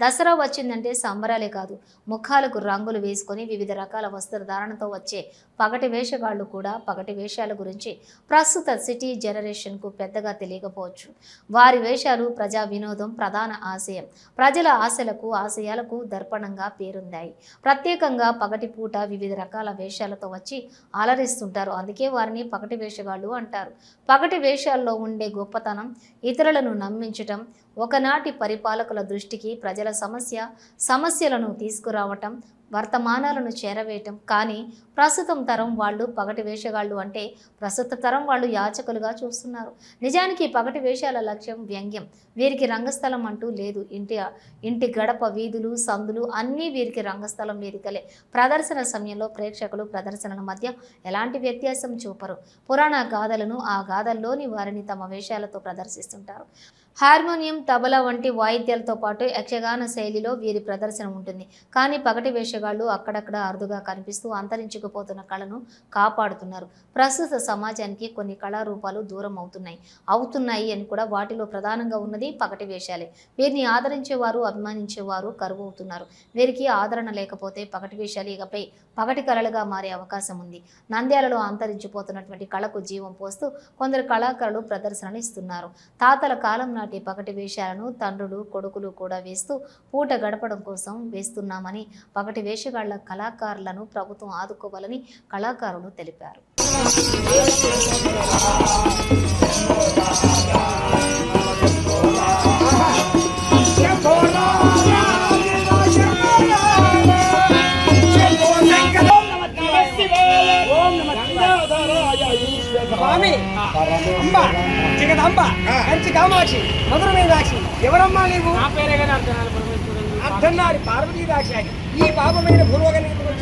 దసరా వచ్చిందంటే సంబరాలే కాదు. ముఖాలకు రంగులు వేసుకొని వివిధ రకాల వస్త్రధారణతో వచ్చే పగటి వేషగాళ్ళు కూడా పగటి వేషాల గురించి ప్రస్తుత సిటీ జనరేషన్కు పెద్దగా తెలియకపోవచ్చు. వారి వేషాలు ప్రజా వినోదం ప్రధాన ఆశయం. ప్రజల ఆశలకు ఆశయాలకు దర్పణంగా పేరుందాయి. ప్రత్యేకంగా పగటి పూట వివిధ రకాల వేషాలతో వచ్చి అలరిస్తుంటారు. అందుకే వారిని పగటి వేషగాళ్ళు అంటారు. పగటి వేషాల్లో ఉండే గొప్పతనం ఇతరులను నమ్మించటం ఒకనాటి పరిపాలకుల దృష్టికి ప్రజల సమస్య సమస్యలను తీసుకురావటం వర్తమానాలను చేరవేయటం. కానీ ప్రస్తుతం తరం వాళ్ళు పగటి వేషగాళ్ళు అంటే ప్రస్తుత తరం వాళ్ళు యాచకులుగా చూస్తున్నారు. నిజానికి పగటి వేషాల లక్ష్యం వ్యంగ్యం. వీరికి రంగస్థలం అంటూ లేదు. ఇంటి ఇంటి గడప వీధులు సందులు అన్నీ వీరికి రంగస్థలం వేదికలే. ప్రదర్శన సమయంలో ప్రేక్షకులు ప్రదర్శనల మధ్య ఎలాంటి వ్యత్యాసం చూపరు. పురాణ గాథలను ఆ గాథల్లోని వారిని తమ వేషాలతో ప్రదర్శిస్తుంటారు. హార్మోనియం తబలా వంటి వాయిద్యాలతో పాటు యక్షగాన శైలిలో వీరి ప్రదర్శన ఉంటుంది. కానీ పగటి వేషగాళ్ళు అక్కడక్కడ అరుదుగా కనిపిస్తూ అంతరించుకుపోతున్న కళను కాపాడుతున్నారు. ప్రస్తుత సమాజానికి కొన్ని కళారూపాలు దూరం అవుతున్నాయి. అవుతున్నాయి అని కూడా వాటిలో ప్రధానంగా ఉన్నది పగటి వేషాలే. వీరిని ఆదరించేవారు అభిమానించేవారు కరువు అవుతున్నారు వీరికి ఆదరణ లేకపోతే పగటి వేషాలు ఇకపై పగటి కళలుగా మారే అవకాశం ఉంది. నంద్యాలలో అంతరించిపోతున్నటువంటి కళకు జీవం పోస్తూ కొందరు కళాకారులు ప్రదర్శనలు ఇస్తున్నారు. తాతల కాలం నాటి పగటి వేషాలను తండ్రులు కొడుకులు కూడా వేస్తూ పూట గడపడం కోసం వేస్తున్నామని పగటి వేషగాళ్ళ కళాకారులను ప్రభుత్వం ఆదుకోవాలని కళాకారులు తెలిపారు. స్వామి! అంబ కంచి కామాక్షి మధుర మీనాక్షి ఎవరమ్మా నీవు. అర్ధనారి పార్వతీ దాక్షాయి ఈ పాపమైన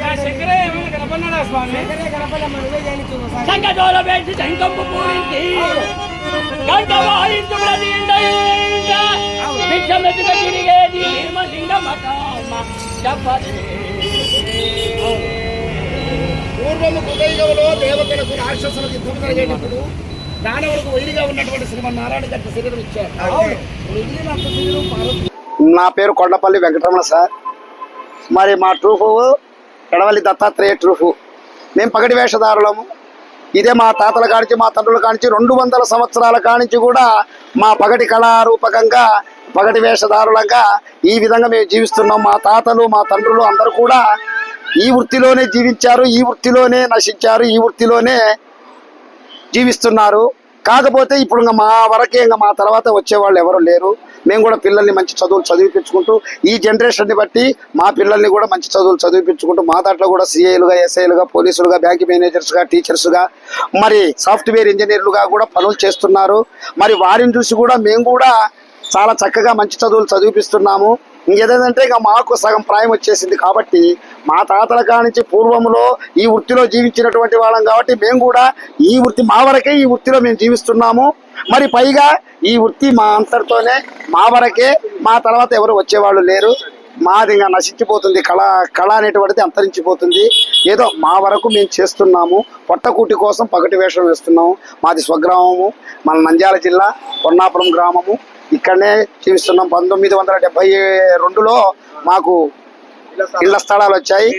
ఆ శంకరే ఏమైనా కనపడినాడా స్వామి? కనపడమ్మ నువ్వే వేసి పూరించి. గంట తిరిగేది పూర్వము దేవతలకు రాక్షసులకు యుద్ధం జరిగేటప్పుడు దానవులకు వైరిగా ఉన్నటువంటి శ్రీమన్నారాయణ గారికి శరీరం ఇచ్చారు. నా పేరు కొండపల్లి వెంకటరమణ సార్. మరి మా ట్రూఫ్ ఎడవల్లి దత్తాత్రేయ ట్రూఫ్. మేము పగటి వేషధారులము. ఇదే మా తాతల కానించి మా తండ్రుల కానించి రెండు వందల సంవత్సరాల కానించి కూడా మా పగటి కళారూపకంగా పగటి వేషధారులంగా ఈ విధంగా మేము జీవిస్తున్నాం. మా తాతలు మా తండ్రులు అందరూ కూడా ఈ వృత్తిలోనే జీవించారు ఈ వృత్తిలోనే నశించారు ఈ వృత్తిలోనే జీవిస్తున్నారు. కాకపోతే ఇప్పుడు ఇంకా మా వరకే ఇంకా మా తర్వాత వచ్చేవాళ్ళు ఎవరు లేరు. మేము కూడా పిల్లల్ని మంచి చదువులు చదివిపించుకుంటూ ఈ జనరేషన్ని బట్టి మా పిల్లల్ని కూడా మంచి చదువులు చదివిపించుకుంటూ మా దాంట్లో కూడా సిఐలుగా ఎస్ఐలుగా పోలీసులుగా బ్యాంక్ మేనేజర్స్గా టీచర్స్గా మరి సాఫ్ట్వేర్ ఇంజనీర్లుగా కూడా పనులు చేస్తున్నారు. మరి వారిని చూసి కూడా మేము కూడా చాలా చక్కగా మంచి చదువులు చదివిపిస్తున్నాము. ఇంకేదంటే ఇక మాకు సగం ప్రాయం వచ్చేసింది కాబట్టి మా తాతల కానించి పూర్వంలో ఈ వృత్తిలో జీవించినటువంటి వాళ్ళం కాబట్టి మేము కూడా ఈ వృత్తి మా వరకే ఈ వృత్తిలో మేము జీవిస్తున్నాము. మరి పైగా ఈ వృత్తి మా అంతటితోనే మా వరకే మా తర్వాత ఎవరు వచ్చేవాళ్ళు లేరు. మాది ఇంకా నశించిపోతుంది కళ కళ అనేటువంటిది అంతరించిపోతుంది. ఏదో మా వరకు మేము చేస్తున్నాము. పొట్టకూటి కోసం పగటి వేషం వేస్తున్నాము. మాది స్వగ్రామము మన నంద్యాల జిల్లా కొన్నాపురం గ్రామము. ఇక్కడనే జీవిస్తున్నాం పంతొమ్మిది వందల డెబ్బై రెండులో మాకు ఇళ్ళ స్థలాలు వచ్చాయి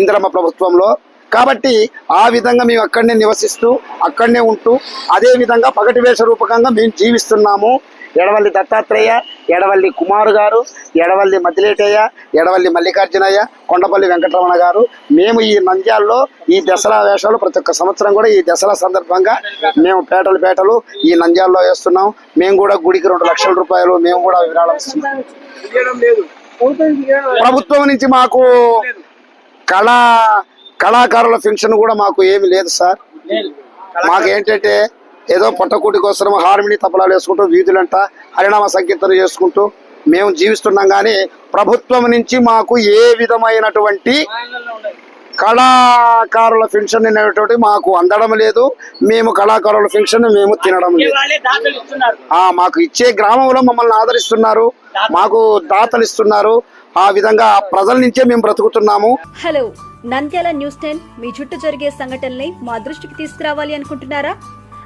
ఇందిరమ్మ ప్రభుత్వంలో. కాబట్టి ఆ విధంగా మేము అక్కడనే నివసిస్తూ అక్కడనే ఉంటూ అదే విధంగా పగటి వేష రూపకంగా మేము జీవిస్తున్నాము. ఎడవల్లి దత్తాత్రేయ ఎడవల్లి కుమారు గారు ఎడవల్లి మద్దిలేటయ్య ఎడవల్లి మల్లికార్జునయ్య కొండపల్లి వెంకటరమణ గారు. మేము ఈ నంద్యాల్లో ఈ దసరా వేషాలు ప్రతి ఒక్క సంవత్సరం కూడా ఈ దసరా సందర్భంగా మేము పేటలు పేటలు ఈ నంద్యాల్లో వేస్తున్నాం. మేము కూడా గుడికి రెండు లక్షల రూపాయలు మేము కూడా విరాళం ఇస్తున్నాం. ప్రభుత్వం నుంచి మాకు కళా కళాకారుల పెన్షన్ కూడా మాకు ఏమి లేదు సార్. మాకేంటంటే ఏదో పొట్టకూటి కోసం హార్మిని తపలాలు వేసుకుంటూ వీధులంట హరినామ సంకీర్తన చేసుకుంటూ మేము జీవిస్తున్నాం. కానీ ప్రభుత్వం నుంచి మాకు ఏ విధమైనటువంటి కళాకారుల పెన్షన్ అనేటువంటి మాకు అందడం లేదు. మేము కళాకారుల పెన్షన్ మేము తినడం లేదు. వాళ్ళే దాతలు ఇస్తున్నారు. ఆ మాకు ఇచ్చే గ్రామంలో మమ్మల్ని ఆదరిస్తున్నారు. మాకు దాతలు ఇస్తున్నారు. ఆ విధంగా ప్రజల నుంచే మేము బ్రతుకుతున్నాము. హలో నంద్యాల న్యూస్ టెన్ మీ చుట్టూ జరిగే సంఘటనల్ని మా దృష్టికి తీసుకురావాలి అనుకుంటున్నారా?